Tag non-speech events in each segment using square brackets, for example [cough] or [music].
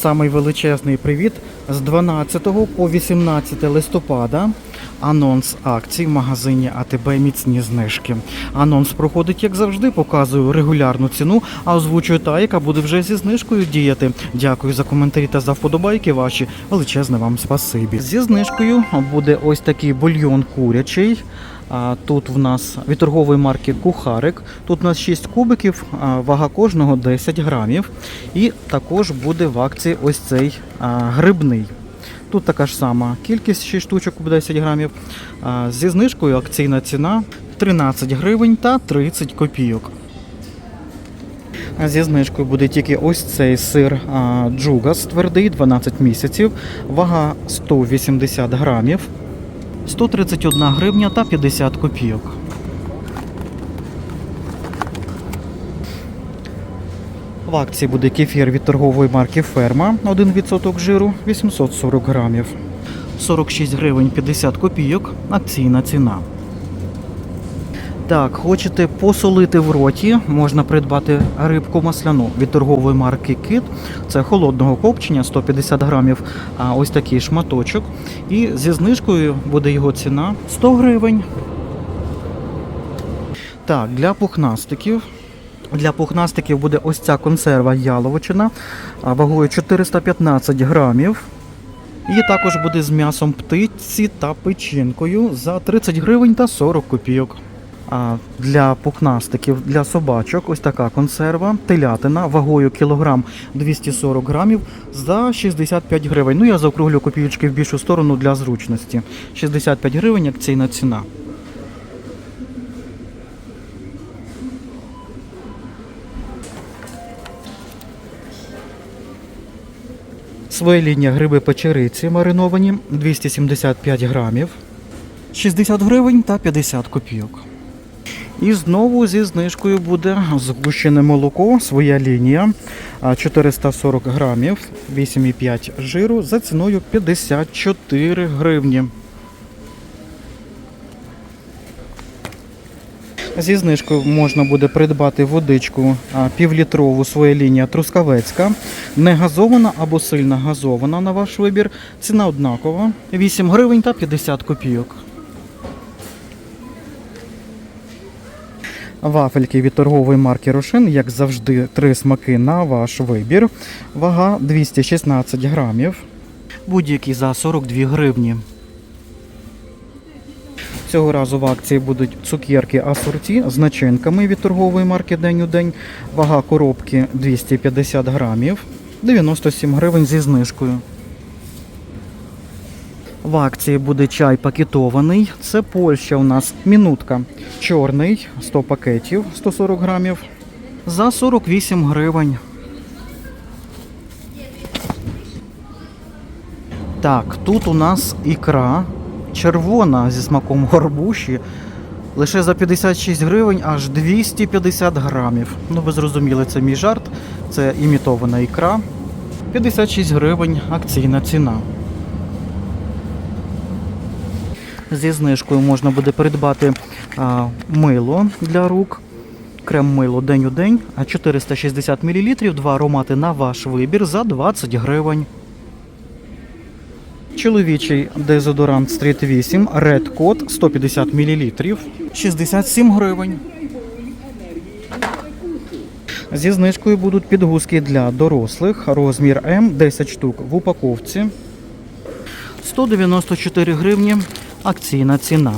Самий величезний привіт з 12 по 18 листопада. Анонс акцій в магазині АТБ міцні знижки. Анонс проходить, як завжди, показую регулярну ціну, а озвучую та, яка буде вже зі знижкою діяти. Дякую за коментарі та за вподобайки ваші. Величезне вам спасибі. Зі знижкою буде ось такий бульйон курячий. А Тут в нас від торгової марки Кухарик. Тут у нас 6 кубиків, вага кожного 10 грамів. І також буде в акції ось цей грибний. Тут така ж сама кількість 6 штучок буде 10 грамів. Зі знижкою акційна ціна 13 гривень та 30 копійок. Зі знижкою буде тільки ось цей сир Джугас твердий, 12 місяців, вага 180 грамів. 131 гривня та 50 копійок. В акції буде кефір від торгової марки Ферма 1% жиру 840 грамів. 46 гривень 50 копійок. Акційна ціна. Так, хочете посолити в роті, можна придбати рибку масляну від торгової марки Кит. Це холодного копчення 150 грамів, а ось такий шматочок. І зі знижкою буде його ціна 100 гривень. Так, для пухнастиків. Для пухнастиків буде ось ця консерва яловичина вагою 415 грамів. І також буде з м'ясом птиці та печінкою за 30 гривень та 40 копійок. А для пухнастиків, для собачок, ось така консерва, телятина вагою кілограм 240 грамів за 65 гривень. Ну я заокруглю копійочки в більшу сторону для зручності. 65 гривень акційна ціна. Своєління гриби печериці мариновані 275 грамів, 60 гривень та 50 копійок. І знову зі знижкою буде згущене молоко, своя лінія 440 грамів, 8,5 жиру за ціною 54 гривні. Зі знижкою можна буде придбати водичку півлітрову своя лінія Трускавецька, не газована або сильно газована на ваш вибір. Ціна однакова 8 гривень та 50 копійок. Вафельки від торгової марки Рошин, як завжди, три смаки на ваш вибір. Вага 216 грамів. Будь-які за 42 гривні. Цього разу в акції будуть цукерки асорті з начинками від торгової марки День у день. Вага коробки 250 грамів, 97 гривень зі знижкою. В акції буде чай пакетований. Це Польща у нас мінутка. Чорний 100 пакетів 140 грамів. За 48 гривень. Так, тут у нас ікра червона зі смаком горбуші. Лише за 56 гривень аж 250 грамів. Ну, ви зрозуміли, це мій жарт. Це імітована ікра. 56 гривень акційна ціна. Зі знижкою можна буде придбати а, мило для рук. Крем мило день у день, а 460 мл, два аромати на ваш вибір за 20 гривень. Чоловічий дезодорант Street 8 Red Code 150 мл 67 гривень. Зі знижкою будуть підгузки для дорослих. Розмір М 10 штук в упаковці. 194 гривні акційна ціна.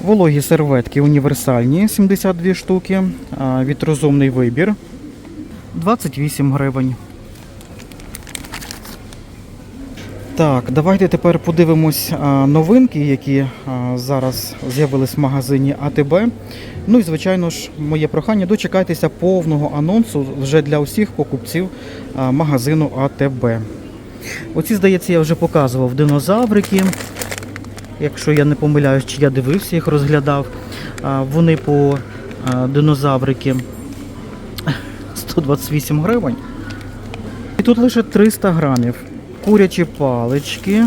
Вологі серветки універсальні 72 штуки. а, Від розумний вибір 28 гривень. Так, давайте тепер подивимось новинки, які зараз з'явились в магазині АТБ. Ну і звичайно ж, моє прохання дочекайтеся повного анонсу вже для усіх покупців магазину АТБ. Оці, здається, я вже показував динозаврики. Якщо я не помиляюсь, чи я дивився їх, розглядав. Вони по динозаврики [laughs] 128 гривень. І тут лише 300 грамів. Курячі палички.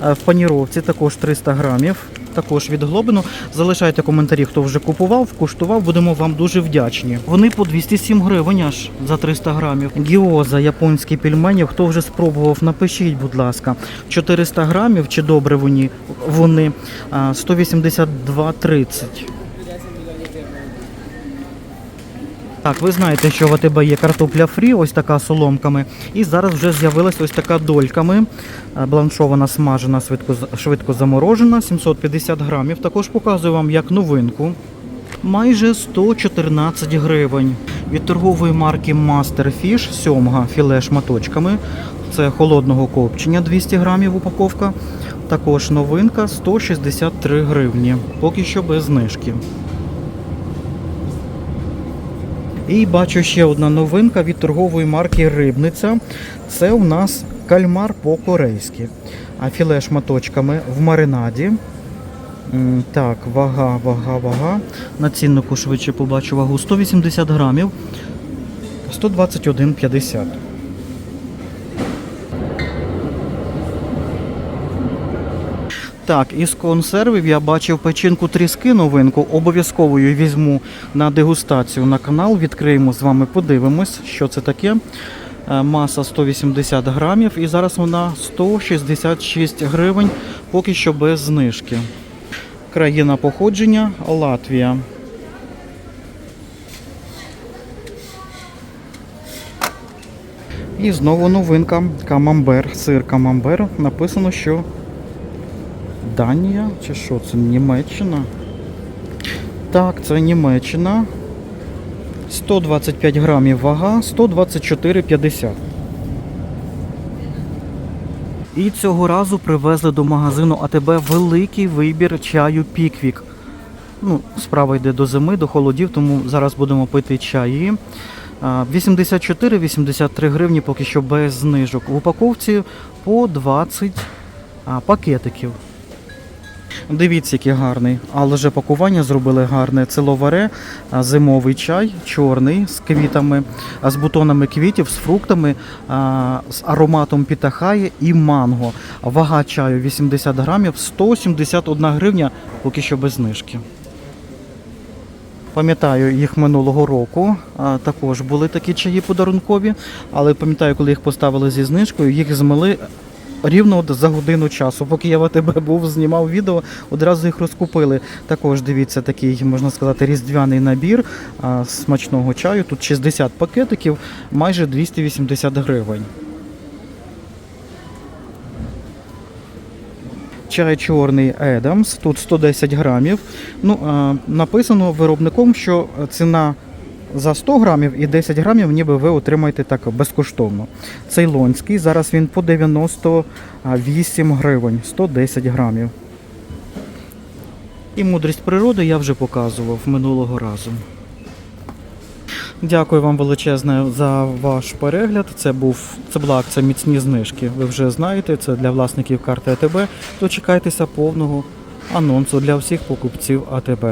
В паніровці також 300 грамів. також від Глобину. Залишайте коментарі, хто вже купував, куштував, будемо вам дуже вдячні. Вони по 207 гривень аж за 300 грамів. Гіоза, японські пельмені. Хто вже спробував, напишіть, будь ласка. 400 грамів чи добре вони, вони а, 182,30. Так, ви знаєте, що в АТБ є картопля фрі, ось така соломками. І зараз вже з'явилася ось така дольками. е, Бланшована, смажена, швидко, швидко заморожена, 750 грамів. Також показую вам як новинку. Майже 114 гривень. Від торгової марки Masterfish сьомга філе шматочками. Це холодного копчення 200 грамів упаковка. Також новинка 163 гривні. Поки що без знижки. І бачу ще одна новинка від торгової марки Рибниця. Це у нас кальмар по-корейськи. А філе шматочками в маринаді. Так, вага, вага, вага. На ціннику швидше побачу вагу 180 грамів. 121,50. Так, із консервів я бачив печінку тріски новинку. Обов'язково її візьму на дегустацію на канал. Відкриємо з вами, подивимось, що це таке. Е, Маса 180 грамів і зараз вона 166 гривень, поки що без знижки. Країна походження Латвія. І знову новинка камамбер, сир камамбер. Написано, що Данія чи що це? Німеччина? Так, це Німеччина. 125 грамів вага, 124,50. І цього разу привезли до магазину АТБ великий вибір чаю Піквік. Ну, справа йде до зими, до холодів, тому зараз будемо пити чаї. 84-83 гривні поки що без знижок. В упаковці по 20 пакетиків. Дивіться, який гарний. Але вже пакування зробили гарне. Це ловаре, зимовий чай, чорний з квітами, з бутонами квітів, з фруктами, з ароматом пітахає і манго. Вага чаю 80 грамів, 171 гривня, поки що без знижки. Пам'ятаю їх минулого року. Також були такі чаї подарункові, але пам'ятаю, коли їх поставили зі знижкою, їх змили рівно за годину часу. Поки я в АТБ був, знімав відео, одразу їх розкупили. Також дивіться такий, можна сказати, різдвяний набір а, смачного чаю. Тут 60 пакетиків, майже 280 гривень. Чай чорний Едамс, тут 110 грамів. Ну, а, написано виробником, що ціна за 100 грамів і 10 грамів ніби ви отримаєте так безкоштовно. Цейлонський, зараз він по 98 гривень, 110 грамів. І мудрість природи я вже показував минулого разу. Дякую вам величезне за ваш перегляд. Це був це була акція міцні знижки. Ви вже знаєте, це для власників карти АТБ. Дочекайтеся повного анонсу для всіх покупців АТБ.